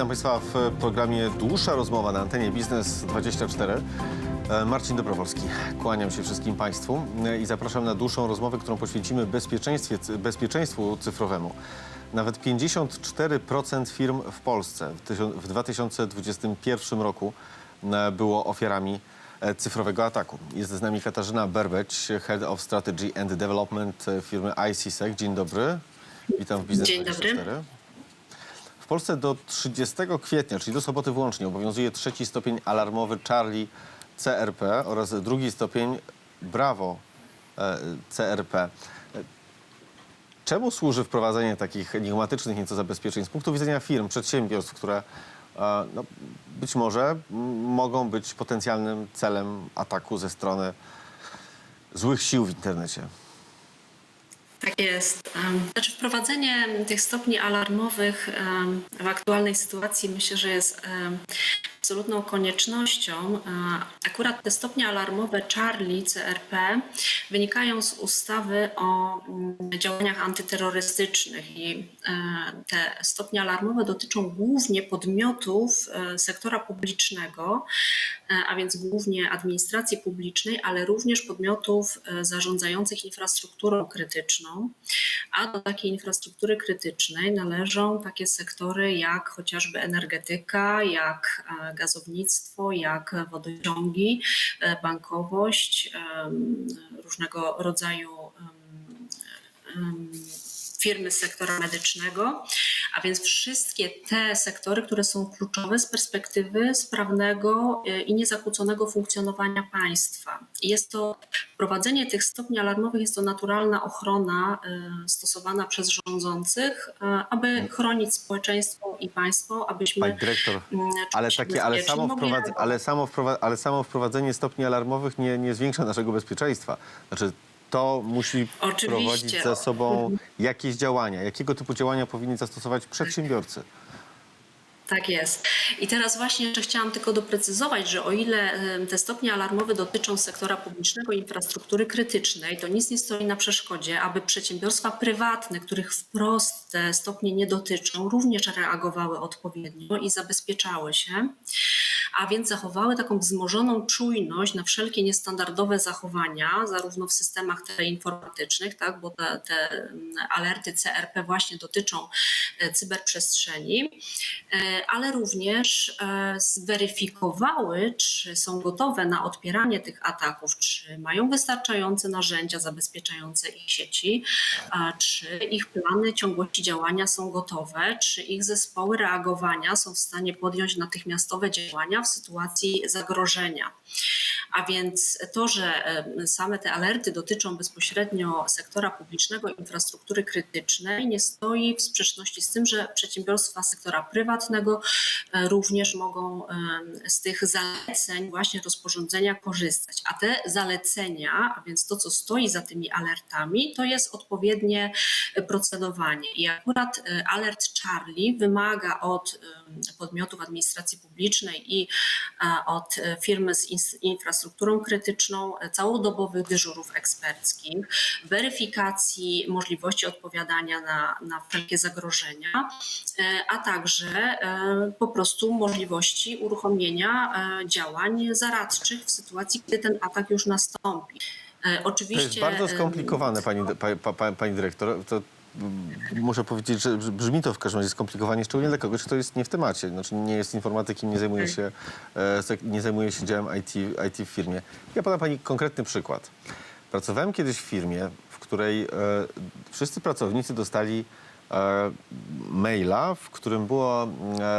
Witam Państwa w programie Dłuższa rozmowa na antenie Biznes 24. E, Marcin Dobrowolski. Kłaniam się wszystkim Państwu e, i zapraszam na dłuższą rozmowę, którą poświęcimy bezpieczeństwu cyfrowemu. Nawet 54% firm w Polsce w tysią- w 2021 roku e, było ofiarami cyfrowego ataku. Jest z nami Katarzyna Berbeć, Head of Strategy and Development firmy ICSEC. Dzień dobry. Witam w Biznes Dzień dobry. 24. W Polsce do 30 kwietnia, czyli do soboty włącznie, obowiązuje trzeci stopień alarmowy Charlie CRP oraz drugi stopień Bravo e, CRP. E, Czemu służy wprowadzenie takich enigmatycznych nieco zabezpieczeń z punktu widzenia firm, przedsiębiorstw, które e, no, być może mogą być potencjalnym celem ataku ze strony złych sił w internecie? Tak jest. Znaczy wprowadzenie tych stopni alarmowych w aktualnej sytuacji myślę, że jest absolutną koniecznością. E, Akurat te stopnie alarmowe Charlie CRP wynikają z ustawy o mm, działaniach antyterrorystycznych i e, te stopnie alarmowe dotyczą głównie podmiotów e, sektora publicznego, a więc głównie administracji publicznej, ale również podmiotów zarządzających infrastrukturą krytyczną. A do takiej infrastruktury krytycznej należą takie sektory jak chociażby energetyka, jak gazownictwo, jak wodociągi, e, bankowość, różnego rodzaju firmy z sektora medycznego, a więc wszystkie te sektory, które są kluczowe z perspektywy sprawnego e, i niezakłóconego funkcjonowania państwa. Jest to wprowadzenie tych stopni alarmowych, jest to naturalna ochrona e, stosowana przez rządzących, aby chronić społeczeństwo i państwo, abyśmy Pani dyrektor, mm, ale, takie, ale, samo mogli wprowadz, reagować. ale, samo ale samo wprowadzenie stopni alarmowych nie, nie zwiększa naszego bezpieczeństwa. Znaczy, to musi Oczywiście. prowadzić za sobą jakieś działania. Jakiego typu działania powinni zastosować przedsiębiorcy? Tak jest. I teraz właśnie jeszcze chciałam tylko doprecyzować, że o ile te stopnie alarmowe dotyczą sektora publicznego infrastruktury krytycznej, to nic nie stoi na przeszkodzie, aby przedsiębiorstwa prywatne, których wprost te stopnie nie dotyczą, również reagowały odpowiednio i zabezpieczały się, a więc zachowały taką wzmożoną czujność na wszelkie niestandardowe zachowania, zarówno w systemach teleinformatycznych, tak, bo te, te alerty CRP właśnie dotyczą e, cyberprzestrzeni, e, ale również e, zweryfikowały, czy są gotowe na odpieranie tych ataków, czy mają wystarczające narzędzia zabezpieczające ich sieci, czy ich plany ciągłości działania są gotowe, czy ich zespoły reagowania są w stanie podjąć natychmiastowe działania w sytuacji zagrożenia. A więc to, że same te alerty dotyczą bezpośrednio sektora publicznego, infrastruktury krytycznej, nie stoi w sprzeczności z tym, że przedsiębiorstwa sektora prywatnego e, również mogą z tych zaleceń właśnie rozporządzenia korzystać. A te zalecenia, a więc to, co stoi za tymi alertami, to jest odpowiednie procedowanie. I akurat e, alert Charlie wymaga od podmiotów administracji publicznej i od e, firmy z infrastrukturą krytyczną e, całodobowych dyżurów eksperckich, weryfikacji możliwości odpowiadania na, na wszelkie zagrożenia, e, a także po prostu możliwości uruchomienia działań zaradczych w sytuacji, kiedy ten atak już nastąpi. E, To Oczywiście jest bardzo skomplikowane, pani, pa, pa, pa, pani dyrektor. To, muszę powiedzieć, że brzmi to w każdym razie skomplikowanie, szczególnie dla kogoś, kto jest nie w temacie. Znaczy nie jest informatykiem, nie zajmuje się, e, nie zajmuje się działem IT, IT w firmie. Ja podam pani konkretny przykład. Pracowałem kiedyś w firmie, w której e, wszyscy pracownicy dostali e, maila, w którym było,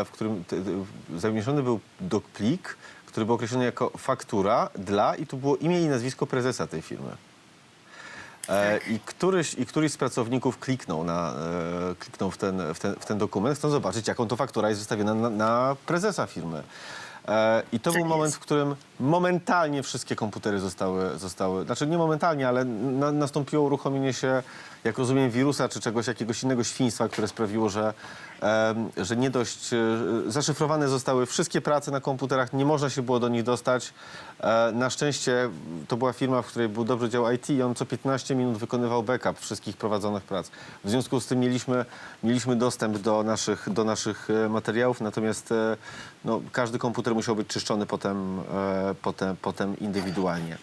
w którym zamieszczony był plik, który był określony jako faktura dla i tu było imię i nazwisko prezesa tej firmy. E, I, któryś, I któryś z pracowników kliknął, na, e, kliknął w, ten, w, ten, w ten dokument, chcąc zobaczyć, jaką to faktura jest wystawiona na, na prezesa firmy. E, I to Tak był moment, w którym momentalnie wszystkie komputery zostały, zostały znaczy nie momentalnie, ale na, nastąpiło uruchomienie się, jak rozumiem, wirusa czy czegoś, jakiegoś innego świństwa, które sprawiło, że, em, że nie dość, e, zaszyfrowane zostały wszystkie prace na komputerach, nie można się było do nich dostać. E, na szczęście to była firma, w której był dobry dział IT i on co 15 minut wykonywał backup wszystkich prowadzonych prac. W związku z tym mieliśmy, mieliśmy dostęp do naszych, do naszych e, materiałów, natomiast e, no, każdy komputer musiał być czyszczony potem, e, potem, potem indywidualnie.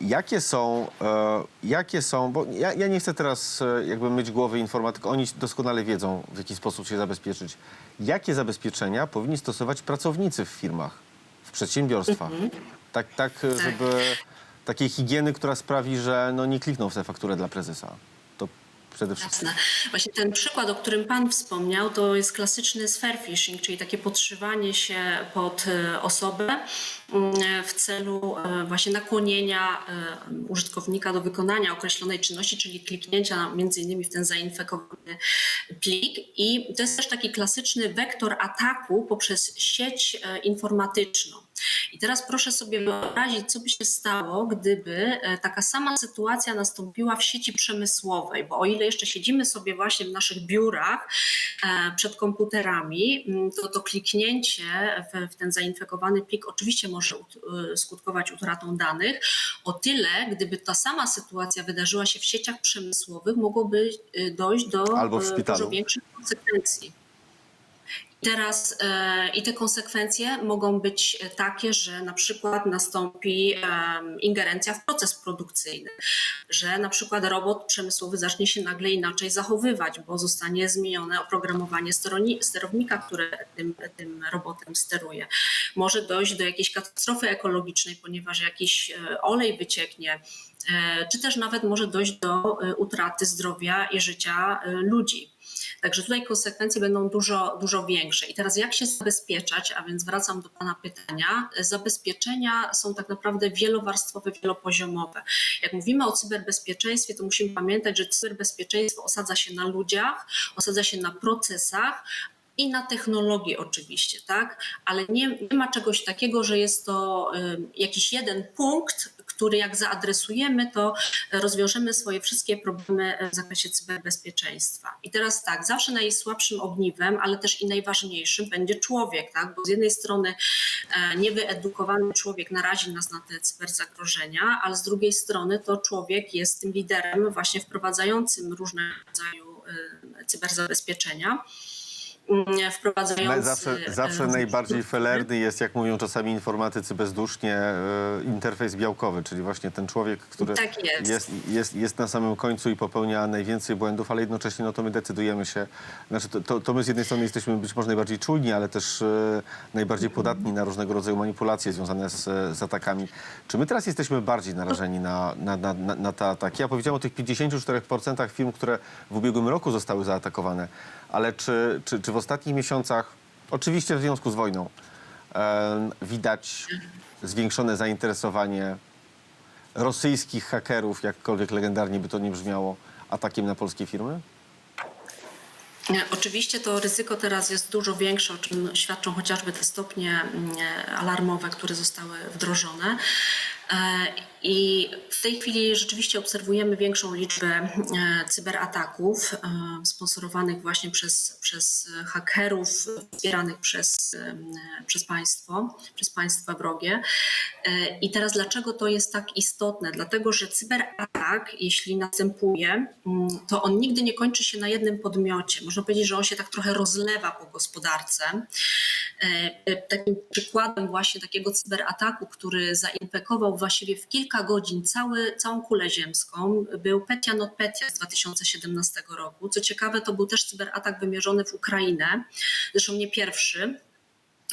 Jakie są, e, jakie są, bo ja, ja nie chcę teraz e, jakby myć głowy informatykom, oni doskonale wiedzą, w jaki sposób się zabezpieczyć. Jakie zabezpieczenia powinni stosować pracownicy w firmach, w przedsiębiorstwach? Tak, tak, e, żeby takiej higieny, która sprawi, że no, nie klikną w tę fakturę dla prezesa. Przede wszystkim. Jasne. Właśnie ten przykład, o którym Pan wspomniał, to jest klasyczny sphere phishing, czyli takie podszywanie się pod e, osobę mm, w celu e, właśnie nakłonienia e, użytkownika do wykonania określonej czynności, czyli kliknięcia między innymi w ten zainfekowany plik. I to jest też taki klasyczny wektor ataku poprzez sieć informatyczną. I teraz proszę sobie wyobrazić, co by się stało, gdyby e, taka sama sytuacja nastąpiła w sieci przemysłowej, bo o ile jeszcze siedzimy sobie właśnie w naszych biurach e, przed komputerami, m, to to kliknięcie w, w ten zainfekowany plik oczywiście może y, skutkować utratą danych. O tyle, gdyby ta sama sytuacja wydarzyła się w sieciach przemysłowych, mogłoby dojść do dużo większych konsekwencji. Teraz e, i te konsekwencje mogą być takie, że na przykład nastąpi ingerencja w proces produkcyjny, że na przykład robot przemysłowy zacznie się nagle inaczej zachowywać, bo zostanie zmienione oprogramowanie sterownika, które tym, tym robotem steruje. Może dojść do jakiejś katastrofy ekologicznej, ponieważ jakiś e, olej wycieknie, e, czy też nawet może dojść do utraty zdrowia i życia ludzi. Także tutaj konsekwencje będą dużo, dużo większe. I teraz jak się zabezpieczać? A więc wracam do Pana pytania. Zabezpieczenia są tak naprawdę wielowarstwowe, wielopoziomowe. Jak mówimy o cyberbezpieczeństwie, to musimy pamiętać, że cyberbezpieczeństwo osadza się na ludziach, osadza się na procesach, i na technologii oczywiście, tak? Ale nie, nie ma czegoś takiego, że jest to jakiś jeden punkt, który jak zaadresujemy, to rozwiążemy swoje wszystkie problemy w zakresie cyberbezpieczeństwa. I teraz tak, zawsze najsłabszym ogniwem, ale też i najważniejszym będzie człowiek, tak? Bo z jednej strony e, niewyedukowany człowiek narazi nas na te cyberzagrożenia, ale z drugiej strony to człowiek jest tym liderem właśnie wprowadzającym różnego rodzaju y, cyberzabezpieczenia wprowadzający... Na- Zawsze, e, zawsze różne najbardziej felerny jest, jak mówią czasami informatycy bezdusznie, e, interfejs białkowy, czyli właśnie ten człowiek, który Tak jest. jest, jest, jest na samym końcu i popełnia najwięcej błędów, ale jednocześnie no to my decydujemy się, znaczy to, to, to my z jednej strony jesteśmy być może najbardziej czujni, ale też e, najbardziej podatni na różnego rodzaju manipulacje związane z, z atakami. Czy my teraz jesteśmy bardziej narażeni na, na, na, na, na te ataki? Ja powiedziałem o tych 54% firm, które w ubiegłym roku zostały zaatakowane, ale czy, czy, czy w ostatnich miesiącach, oczywiście w związku z wojną, widać zwiększone zainteresowanie rosyjskich hakerów, jakkolwiek legendarnie by to nie brzmiało, atakiem na polskie firmy? Oczywiście to ryzyko teraz jest dużo większe, o czym świadczą chociażby te stopnie mm, alarmowe, które zostały wdrożone. E, I w tej chwili rzeczywiście obserwujemy większą liczbę e, cyberataków e, sponsorowanych właśnie przez, przez hakerów, wspieranych przez, przez państwo, przez państwa wrogie. E, I teraz dlaczego to jest tak istotne? Dlatego, że cyberatak, jeśli następuje, mm, to on nigdy nie kończy się na jednym podmiocie. Można powiedzieć, że on się tak trochę rozlewa po gospodarce. Takim przykładem właśnie takiego cyberataku, który zainfekował właściwie w kilka godzin cały, całą kulę ziemską, był Petya NotPetya z 2017 roku. Co ciekawe, to był też cyberatak wymierzony w Ukrainę, zresztą nie pierwszy.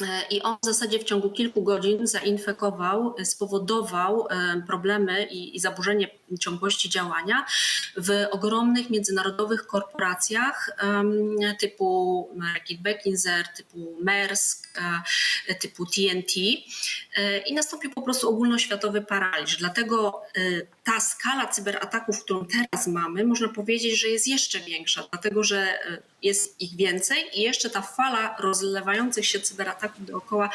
E, I on w zasadzie w ciągu kilku godzin zainfekował, e, spowodował e, problemy i, i zaburzenie ciągłości działania w ogromnych międzynarodowych korporacjach typu Reckitt Beckinser, typu Maersk, e, typu TNT E, i nastąpił po prostu ogólnoświatowy paraliż. Dlatego e, ta skala cyberataków, którą teraz mamy, można powiedzieć, że jest jeszcze większa, dlatego że e, jest ich więcej i jeszcze ta fala rozlewających się cyberataków dookoła,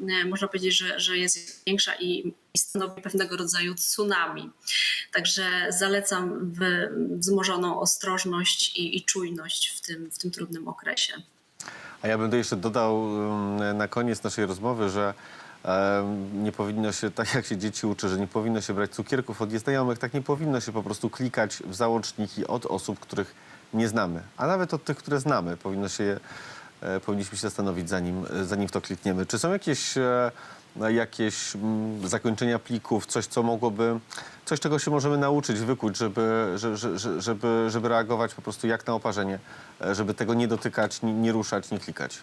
e, można powiedzieć, że, że jest większa i, i stanowi pewnego rodzaju tsunami. Także zalecam wzmożoną ostrożność i, i czujność w tym, w tym trudnym okresie. A ja bym tu jeszcze dodał um, na koniec naszej rozmowy, że nie powinno się, tak jak się dzieci uczy, że nie powinno się brać cukierków od nieznajomych, tak nie powinno się po prostu klikać w załączniki od osób, których nie znamy. A nawet od tych, które znamy, powinno się, e, powinniśmy się zastanowić, zanim, zanim w to klikniemy. Czy są jakieś, e, jakieś mm, zakończenia plików, coś, co mogłoby, coś, czego się możemy nauczyć, wykuć, żeby, że- że- że- żeby, żeby reagować po prostu jak na oparzenie, e, żeby tego nie dotykać, nie, nie ruszać, nie klikać?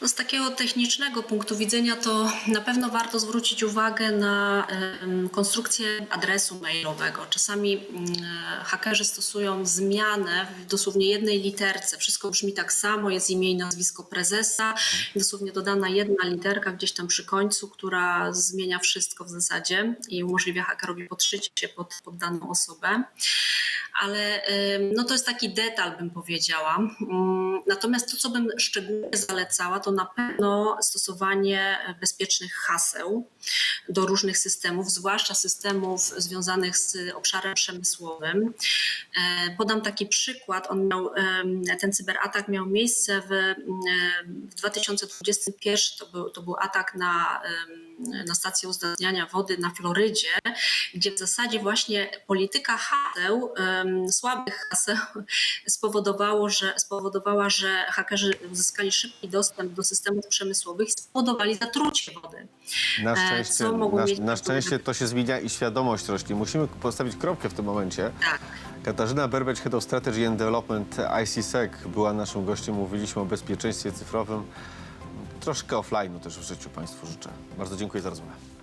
No z takiego technicznego punktu widzenia to na pewno warto zwrócić uwagę na konstrukcję adresu mailowego. Czasami mm, hakerzy stosują zmianę w dosłownie jednej literce. Wszystko brzmi tak samo, jest imię i nazwisko prezesa, dosłownie dodana jedna literka gdzieś tam przy końcu, która zmienia wszystko w zasadzie i umożliwia hakerowi podszycie się pod, pod daną osobę ale no to jest taki detal, bym powiedziała. Mm, Natomiast to, co bym szczególnie zalecała, to na pewno stosowanie bezpiecznych haseł do różnych systemów, zwłaszcza systemów związanych z obszarem przemysłowym. E, Podam taki przykład. On miał, ten cyberatak miał miejsce w, w 2021. To był, to był atak na, na stację uzdatniania wody na Florydzie, gdzie w zasadzie właśnie polityka haseł, słabych haseł spowodowało, że, spowodowała, że hakerzy uzyskali szybki dostęp do systemów przemysłowych i spowodowali zatrucie wody. Na E, szczęście, na, na szczęście to się zmienia i świadomość rośnie. Musimy postawić kropkę w tym momencie. Tak. Katarzyna Berbeć, Head of Strategy and Development ICSEC była naszym gościem. Mówiliśmy o bezpieczeństwie cyfrowym. Troszkę offline'u też w życiu Państwu życzę. Bardzo dziękuję za rozmowę.